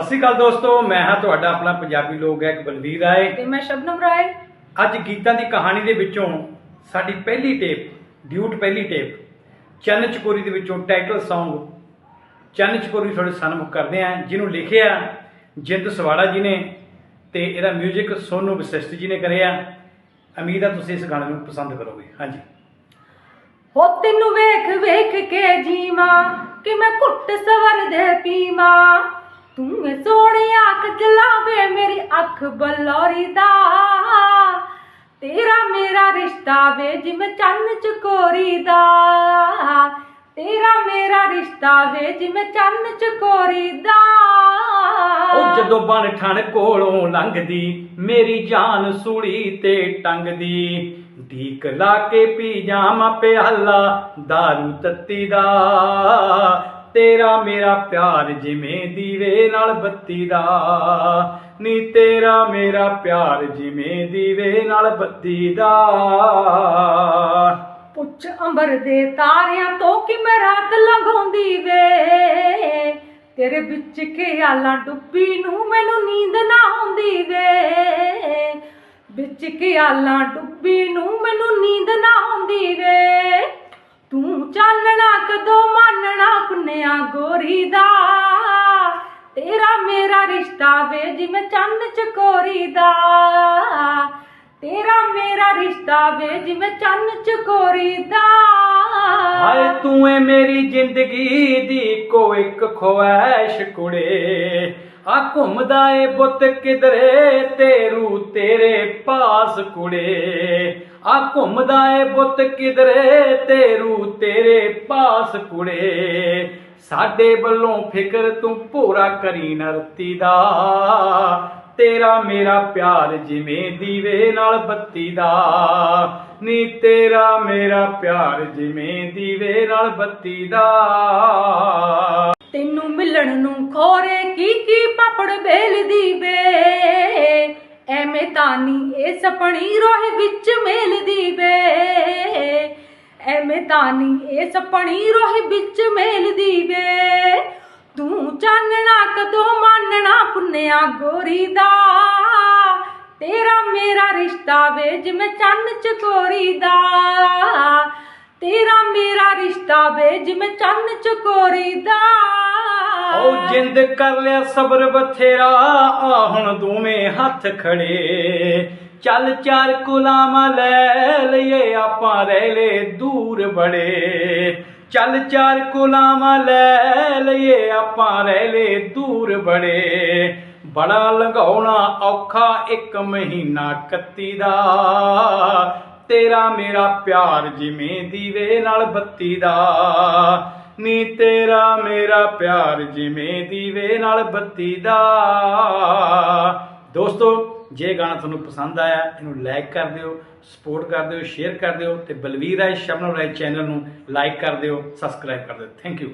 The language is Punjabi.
ਸਤਿ ਸ਼੍ਰੀ ਅਕਾਲ ਦੋਸਤੋ ਮੈਂ ਹਾਂ ਤੁਹਾਡਾ ਆਪਣਾ ਪੰਜਾਬੀ ਲੋਕ ਗਾਇਕ ਬਲਵੀਰ ਰਾਏ। ਤੇ ਮੈਂ ਸ਼ਬਨਮ ਰਾਏ। ਅੱਜ ਗੀਤਾਂ ਦੀ ਕਹਾਣੀ ਦੇ ਵਿੱਚੋਂ ਸਾਡੀ ਪਹਿਲੀ ਟੇਪ ਡਿਊਟ ਪਹਿਲੀ ਟੇਪ ਚੰਨ ਚਕੋਰੀ ਦੇ ਵਿੱਚੋਂ ਟਾਈਟਲ Song ਚੰਨ ਚਕੋਰੀ ਤੁਹਾਡੇ ਸਨਮੁਖ ਕਰਦੇ ਆ ਜਿਹਨੂੰ ਲਿਖਿਆ ਜਿੰਦ ਸਵਾੜਾ ਜੀ ਨੇ ਤੇ ਇਹਦਾ 뮤직 ਸੋਨੂ ਵਸਿਸ਼ਟ ਜੀ ਨੇ ਕਰਿਆ। ਉਮੀਦ ਆ ਤੁਸੀਂ ਇਸ ਗਾਣੇ ਨੂੰ ਪਸੰਦ ਕਰੋਗੇ। ਹਾਂਜੀ। ਹੋ ਤੈਨੂੰ ਵੇਖ ਵੇਖ ਕੇ ਜੀਵਾਂ ਕਿ ਮੈਂ ਘੁੱਟ ਸਵਰ ਦੇ ਪੀਵਾਂ। ਤੂੰ ਏ ਸੋਹਣਿਆ ਖਜਲਾ ਵੇ ਮੇਰੀ ਅੱਖ ਬਲੌਰੀ ਦਾ। ਤੇਰਾ ਮੇਰਾ ਰਿਸ਼ਤਾ ਵੇ ਜਿਵੇਂ ਚੰਨ ਚ ਕੋਰੀ ਦਾ। ਤੇਰਾ ਮੇਰਾ ਰਿਸ਼ਤਾ ਵੇ ਜਿਵੇਂ ਚੰਨ ਚ ਕੋਰੀ ਦਾ। ਉਹ ਜਦੋਂ ਬਣ ਠਣ ਕੋਲੋਂ ਲੰਘਦੀ, ਮੇਰੀ ਜਾਨ ਸੂਲੀ ਤੇ ਟੰਗਦੀ। ਢੀਕ ਲਾ ਕੇ ਪੀ ਜਾਵਾਂ ਪਿਆਲਾ दारू ਤੱਤੀ ਦਾ। ਤੇਰਾ ਮੇਰਾ ਪਿਆਰ ਜਿਵੇਂ ਦੀਵੇ ਨਾਲ ਬੱਤੀ ਦਾ ਨੀ ਤੇਰਾ ਮੇਰਾ ਪਿਆਰ ਜਿਵੇਂ ਦੀਵੇ ਨਾਲ ਬੱਤੀ ਦਾ ਪੁੱਛ ਅੰਬਰ ਦੇ ਤਾਰਿਆਂ ਤੋਂ ਕਿ ਮੈਂ ਰਾਤ ਲੰਘਾਉਂਦੀ ਵੇ? ਤੇਰੇ ਵਿੱਚ ਖਿਆਲਾਂ ਡੁੱਬੀ ਨੂੰ ਮੈਨੂੰ ਨੀਂਦ ਨਾ ਆਉਂਦੀ ਵੇ। ਵਿੱਚ ਖਿਆਲਾਂ ਡੁੱਬੀ ਨੂੰ ਮੈਨੂੰ ਨੀਂਦ ਨਾ ਆਉਂਦੀ ਵੇ। ਤੂੰ ਚਾਨਣਾ ਕਦੋਂ ਮਾਨਣਾ ਗੋਰੀ ਦਾ। ਤੇਰਾ ਮੇਰਾ ਰਿਸ਼ਤਾ ਵੇ ਜਿਵੇਂ ਚੰਨ ਚਕੋਰੀ ਦਾ। ਤੇਰਾ ਮੇਰਾ ਰਿਸ਼ਤਾ ਵੇ ਜਿਵੇਂ ਚੰਨ ਚਕੋਰੀ ਦਾ। ਹਾਏ, ਤੂੰ ਏ ਮੇਰੀ ਜ਼ਿੰਦਗੀ ਦੀ ਕੋ ਇੱਕ ਖੁਆਇਸ਼ ਕੁੜੇ। ਆ ਘੁੰਮਦਾ ਏ ਬੁੱਤ ਕਿਧਰੇ, ਤੇਰੂ ਤੇਰੇ ਪਾਸ ਕੁੜੇ। ਆ ਘੁੰਮਦਾ ਏ ਬੁੱਤ ਕਿਧਰੇ, ਤੇਰੂ ਤੇਰੇ ਪਾਸ ਕੁੜੇ। ਸਾਡੇ ਵੱਲੋਂ ਫਿਕਰ ਤੂੰ ਪੂਰਾ ਕਰੀ ਨਰਤੀ ਦਾ। ਤੇਰਾ ਮੇਰਾ ਪਿਆਰ ਜਿਵੇਂ ਦੀਵੇ ਨਾਲ ਬੱਤੀ ਦਾ। ਨੀ ਤੇਰਾ ਮੇਰਾ ਪਿਆਰ ਜਿਵੇਂ ਦੀਵੇ ਨਾਲ ਬੱਤੀ ਦਾ। ਤੈਨੂੰ ਮਿਲਣ ਨੂੰ ਖੋਰੇ ਕੀ ਕੀ ਪਾਪੜ ਬੇਲਦੀ ਵੇ ਐਵੇਂ ਤਾਂ ਨੀ ਇਹ ਸਪਣੀ ਰੋਹ ਵਿੱਚ ਮੇਲਦੀ ਵੇ ਐਵੇਂ ਤਾਂ ਨੀ ਇਹ ਸਪਣੀ ਵਿੱਚ ਮੇਲਦੀ ਵੇ ਤੂੰ ਚਾਨਣਾ, ਕਦੋਂ ਮਾਨਣਾ ਪੁੰਨਿਆ ਗੋਰੀ ਦਾ? ਤੇਰਾ ਮੇਰਾ ਰਿਸ਼ਤਾ ਵੇ ਜਿਵੇਂ ਚੰਨ ਚਕੋਰੀ ਦਾ। ਤੇਰਾ ਮੇਰਾ ਰਿਸ਼ਤਾ ਵੇ ਜਿਵੇਂ ਚੰਨ ਚਕੋਰੀ ਦਾ। ਓ ਜਿੰਦ ਕਰ ਲਿਆ ਸਬਰ ਬਥੇਰਾ, ਆ ਹੁਣ ਦੋਵੇਂ ਹੱਥ ਖੜੇ। ਚੱਲ ਚਾਰ ਕੁਲਾਵਾਂ ਲੈ ਲਈਏ, ਆਪਾਂ ਰਹਿ ਲੈ ਦੂਰ ਬੜੇ। ਚੱਲ ਚਾਰ ਕੁਲਾਵਾਂ ਲੈ ਲਈਏ, ਆਪਾਂ ਰਹਿ ਲੈ ਦੂਰ ਬੜੇ। ਬੜਾ ਲੰਘਾਉਣਾ ਔਖਾ ਇੱਕ ਮਹੀਨਾ ਕੱਤੀ ਦਾ। ਤੇਰਾ ਮੇਰਾ ਪਿਆਰ ਜਿਵੇਂ ਦੀਵੇ ਨਾਲ ਬੱਤੀ ਦਾ। ਨੀ ਤੇਰਾ ਮੇਰਾ ਪਿਆਰ ਜਿਵੇਂ ਦੀਵੇ ਨਾਲ ਬੱਤੀ ਦਾ ਦੋਸਤੋ, ਜੇ ਗਾਣਾ ਤੁਹਾਨੂੰ ਪਸੰਦ ਆਇਆ, ਇਹਨੂੰ ਲਾਈਕ ਕਰ ਦਿਓ ਸਪੋਰਟ ਕਰ ਦਿਓ ਸ਼ੇਅਰ ਕਰ ਦਿਓ ਤੇ ਬਲਵੀਰ ਰਾਏ ਸ਼ਬਨਮ ਰਾਏ ਚੈਨਲ ਨੂੰ ਲਾਈਕ ਕਰ ਦਿਓ ਸਬਸਕ੍ਰਾਈਬ ਕਰ ਦਿਓ। Thank you